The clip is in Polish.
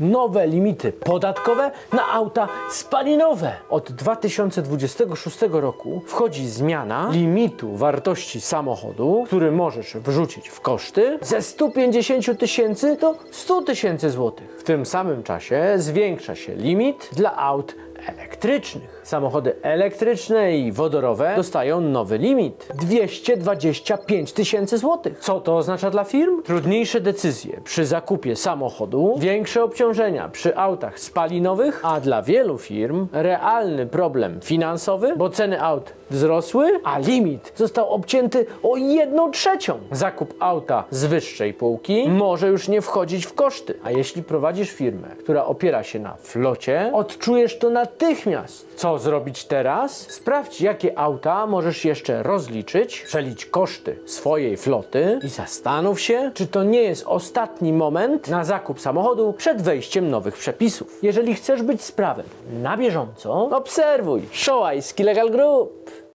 nowe limity podatkowe na auta spalinowe. Od 2026 roku wchodzi zmiana limitu wartości samochodu, który możesz wrzucić w koszty ze 150 tysięcy do 100 tysięcy złotych. W tym samym czasie zwiększa się limit dla aut elektrycznych. Samochody elektryczne i wodorowe dostają nowy limit 225 tysięcy złotych. Co to oznacza dla firm? Trudniejsze decyzje przy zakupie samochodu, większe obciążenia przy autach spalinowych, a dla wielu firm realny problem finansowy, bo ceny aut wzrosły, a limit został obcięty o 1 trzecią. Zakup auta z wyższej półki może już nie wchodzić w koszty. A jeśli prowadzisz firmę, która opiera się na flocie, odczujesz to natychmiast. Co zrobić teraz? Sprawdź, jakie auta możesz jeszcze rozliczyć, przelić koszty swojej floty i zastanów się, czy to nie jest ostatni moment na zakup samochodu przed wejściem nowych przepisów. Jeżeli chcesz być z prawem na bieżąco, obserwuj Show Ice Legal Group.